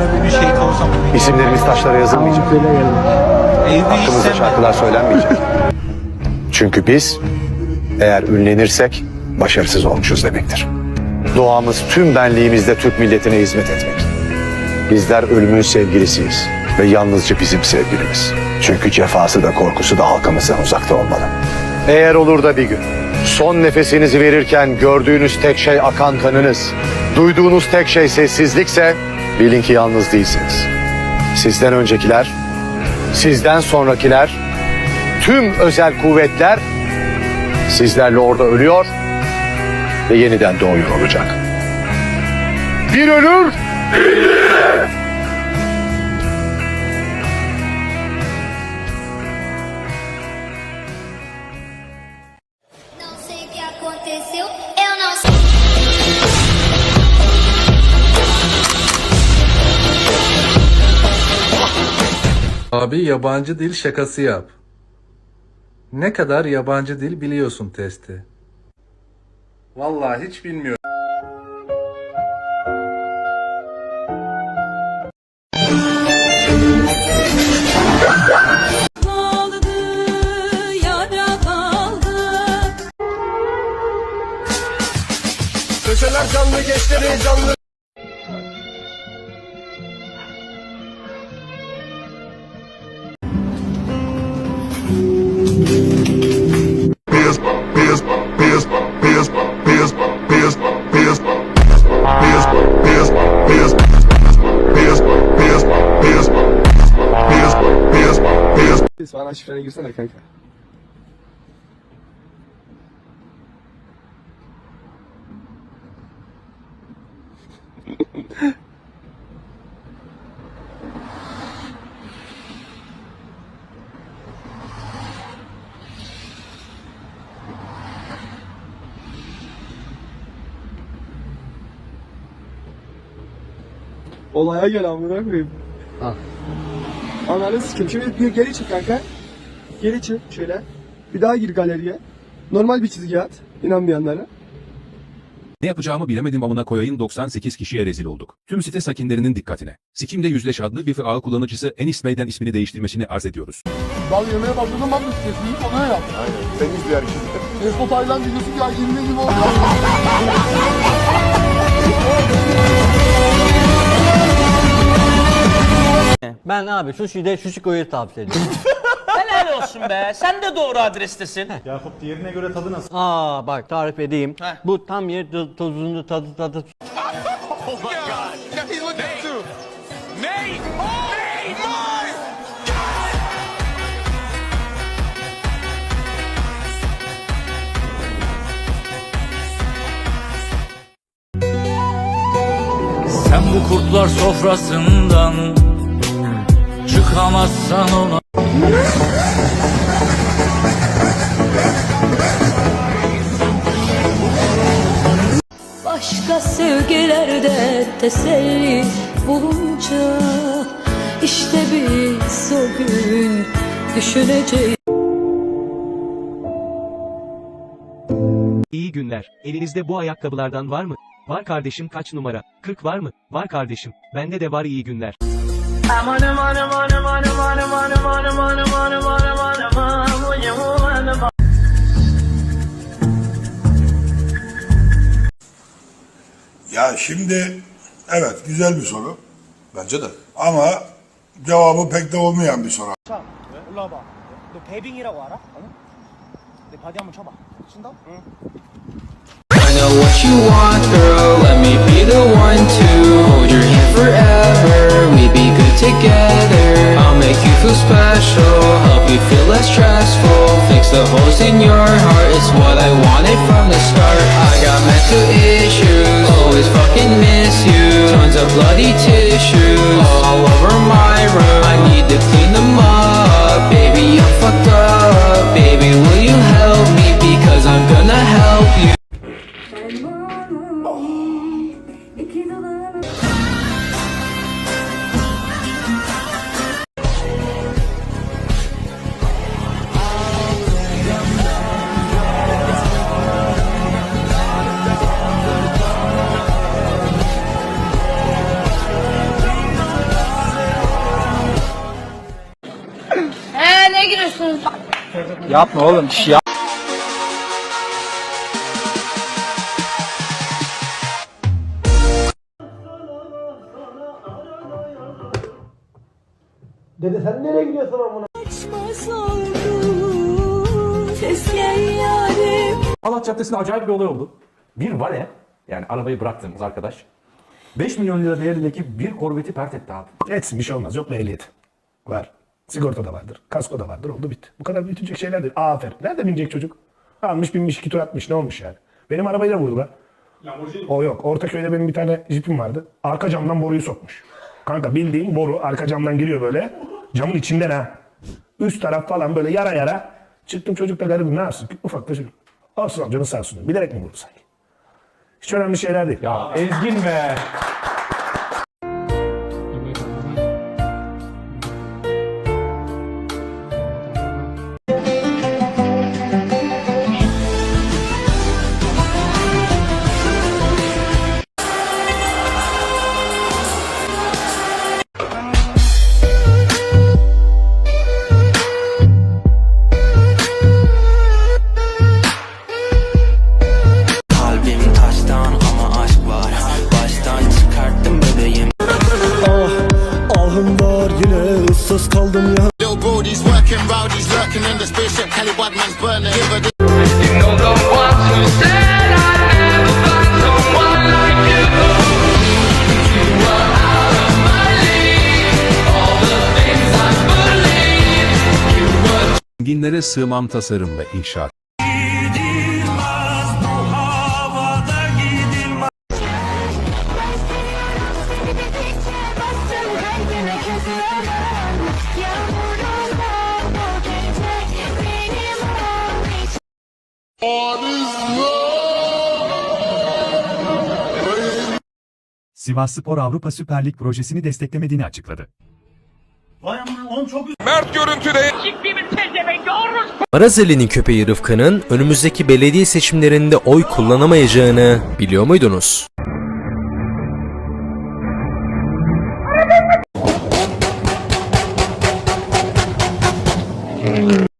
öbürünü şeytan olsam. İsimlerimiz taşlara yazılmayacak. Hakkımızda şarkılar söylenmeyecek. Çünkü biz eğer ünlenirsek başarısız olmuşuz demektir. Doğamız tüm benliğimizde Türk milletine hizmet etmek. Bizler ölümün sevgilisiyiz ve yalnızca bizim sevgilimiz. Çünkü cefası da korkusu da halkımızdan uzakta olmalı. Eğer olur da bir gün son nefesinizi verirken gördüğünüz tek şey akan kanınız, duyduğunuz tek şey sessizlikse bilin ki yalnız değilsiniz. Sizden öncekiler, sizden sonrakiler, tüm özel kuvvetler sizlerle orada ölüyor ve yeniden doğuyor olacak. Bir ölür, Não Abi yabancı dil şakası yap. Ne kadar yabancı dil biliyorsun testi. Vallahi hiç bilmiyorum. köşeler canlı gençleri canlı. Bana şifrene girsene kanka. Olaya gel amına koyayım. Ananı sikim. Şimdi bir geri çık kanka. Geri çık şöyle. Bir daha gir galeriye. Normal bir çizgi at. İnanmayanlara. Ne yapacağımı bilemedim amına koyayım 98 kişiye rezil olduk. Tüm site sakinlerinin dikkatine. Sikim'de yüzleş adlı bir FA kullanıcısı Enis Bey'den ismini değiştirmesini arz ediyoruz. Bal yemeye başladım bak sesini ona yap. Aynen. Sen izleyen şimdi. Espo Tayland videosu ya 20 gibi oldu. Ben abi sushi'de sushi koyu tavsiye ediyorum. Helal olsun be. Sen de doğru adrestesin. Aa bak tarif edeyim. Heh. Bu tam yer tuzunu tadı tadı. Sen bu kurtlar sofrasından çıkamazsan ona Başka sevgilerde teselli bulunca işte biz o gün düşüneceğiz. İyi günler. Elinizde bu ayakkabılardan var mı? Var kardeşim kaç numara? 40 var mı? Var kardeşim. Bende de var iyi günler. Ya şimdi evet güzel bir soru Bence de. ama cevabı pek de olmayan bir soru. 올라와봐. 너 배빙이라고 알아? 어? 내 바디 한번 쳐봐. 친다? 응. I know what you want girl Let me be the one to Hold your hand forever We be good Together. I'll make you feel special Help you feel less stressful. Fix the holes in your heart It's what I wanted from the start. I got mental issues Always fucking miss you. Tons of bloody tissues All over my room. I need to clean Yapma oğlum. Şş, yap. Dede sen nereye gidiyorsun amına? Alat Caddesi'nde acayip bir olay oldu. Bir vale, yani arabayı bıraktığımız arkadaş, 5 milyon lira değerindeki bir korveti pert etti abi. Etsin bir şey olmaz. Yok mu ehliyet? Var. Sigorta da vardır. Kasko da vardır. Oldu bitti. Bu kadar büyütecek şeyler değil. Aferin. Nerede binecek çocuk? Almış binmiş iki tur atmış. Ne olmuş yani? Benim arabayı da vurdular. O yok. Ortaköy'de benim bir tane jipim vardı. Arka camdan boruyu sokmuş. Kanka bildiğin boru arka camdan giriyor böyle. Camın içinden ha. Üst taraf falan böyle yara yara. Çıktım çocuk da garibim ne yapsın? Ufak da çocuk. Olsun amcanın sağ olsun. Bilerek mi vurdu sanki? Hiç önemli şeyler değil. Ya Ezgin be! Were Zenginlere sığmam tasarım ve inşaat. Sivas Spor Avrupa Süper Lig projesini desteklemediğini açıkladı. Marazeli'nin köpeği Rıfkı'nın önümüzdeki belediye seçimlerinde oy kullanamayacağını biliyor muydunuz?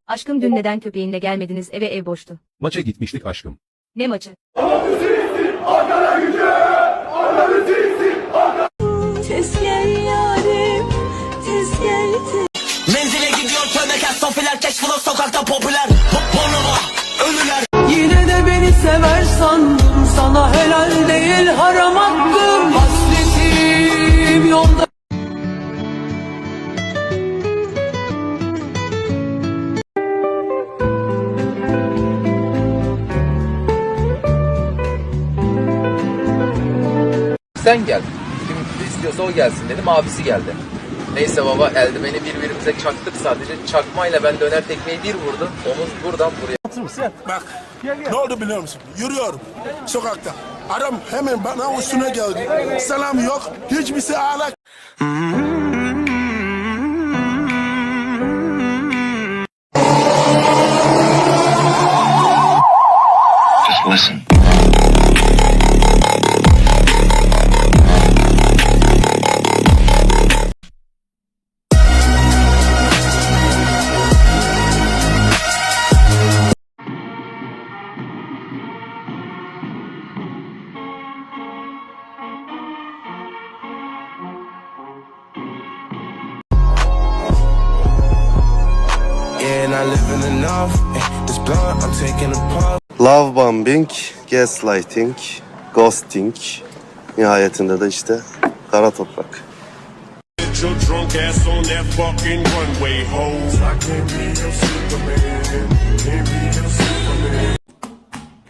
Aşkım dün neden köpeğinle gelmediniz eve ev boştu Maça gitmiştik aşkım. Ne maçı? Tez Cash flow sokakta popüler Pornova ölüler Yine de beni sever sandım Sana helal değil haram hakkım Hasretim yolda Sen gel. Kim istiyorsa o gelsin dedim. Abisi geldi. Neyse baba eldiveni birbirimize çaktık sadece. Çakmayla ben döner tekmeyi bir vurdum. Omuz buradan buraya. Bak ne oldu biliyor musun? Yürüyorum sokakta. Adam hemen bana üstüne geldi. Selam yok. Hiçbir şey alak. And I Love bombing, gaslighting, ghosting. Nihayetinde de işte kara toprak.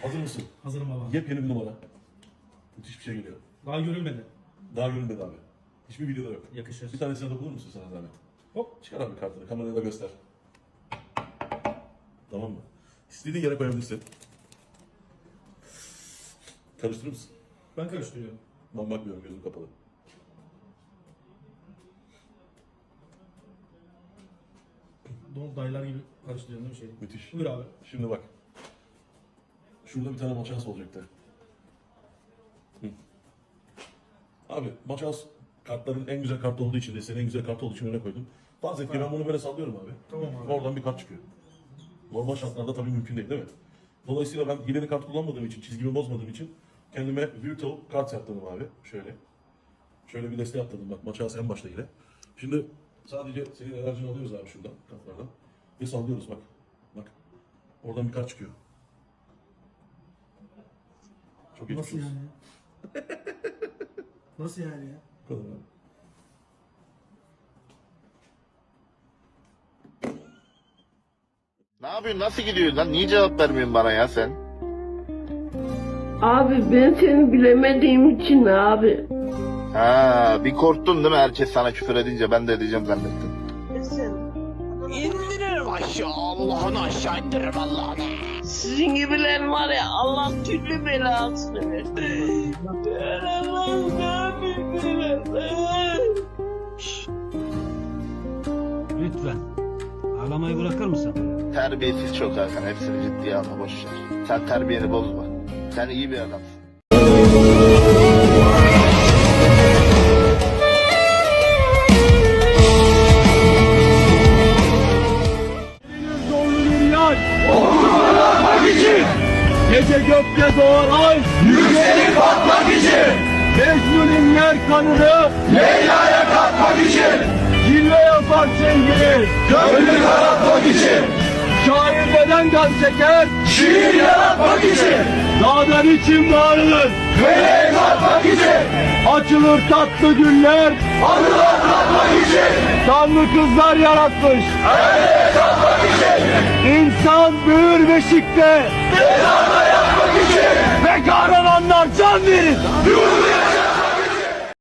Hazır mısın? Hazırım baba. Yepyeni bir numara. Müthiş bir şey geliyor. Daha görülmedi. Daha görünmedi abi. Hiçbir videoda yok. Yakışır. Bir tanesine dokunur musun sana zahmet? Hop. Çıkar abi kartını. Kameraya da göster. Tamam mı? İstediğin yere koyabilirsin. Karıştırır mısın? Ben karıştırıyorum. Ben bakmıyorum gözüm kapalı. Don dayılar gibi karıştırıyorum değil mi şey? Müthiş. Buyur abi. Şimdi bak. Şurada bir tane maçans olacaktı. Hı. Abi maçans kartların en güzel kart olduğu için de senin en güzel kart olduğu için öne koydum. Farz et ki ben bunu böyle sallıyorum abi. Tamam abi. Oradan bir kart çıkıyor. Normal şartlarda tabii mümkün değil değil mi? Dolayısıyla ben hileli kart kullanmadığım için, çizgimi bozmadığım için kendime virtual kart yaptırdım abi. Şöyle. Şöyle bir desteği atladım bak maça en başta yine. Şimdi sadece senin enerjini alıyoruz abi şuradan kartlardan. Ve sallıyoruz bak. Bak. Oradan bir kart çıkıyor. Çok geçmiş Nasıl olsun. yani? Nasıl yani ya? Bu kadar abi. Yapıyorsun? Nasıl gidiyor lan? Niye cevap vermiyorsun bana ya sen? Abi ben seni bilemediğim için abi. Ha, bir korktun değil mi? Herkes sana küfür edince ben de edeceğim zannettim. İndiririm aşağı Allah'ını aşağı indiririm Allah'ını. Sizin gibiler var ya Allah türlü belasını versin. Allah'ım Lütfen. Ağlamayı bırakır mısın? Terbiyesiz çok Hakan. Hepsini ciddiye alma boş ver. Sen terbiyeni bozma. Sen iyi bir adamsın. Gece gökte doğan ay. Yükselip patmak için. Mecnun inler kanını. Leyla'ya katmak için. Cilve yapar sevgili. Gönlü karartmak için. Neden kan çeker? Şiir yaratmak için. Dağdan için bağırır. Meleğe katmak için. Açılır tatlı güller. Anılar katmak için. Tanrı kızlar yaratmış. İnsan büyür beşikte. Mezarda yatmak için. Ve kahramanlar can verir.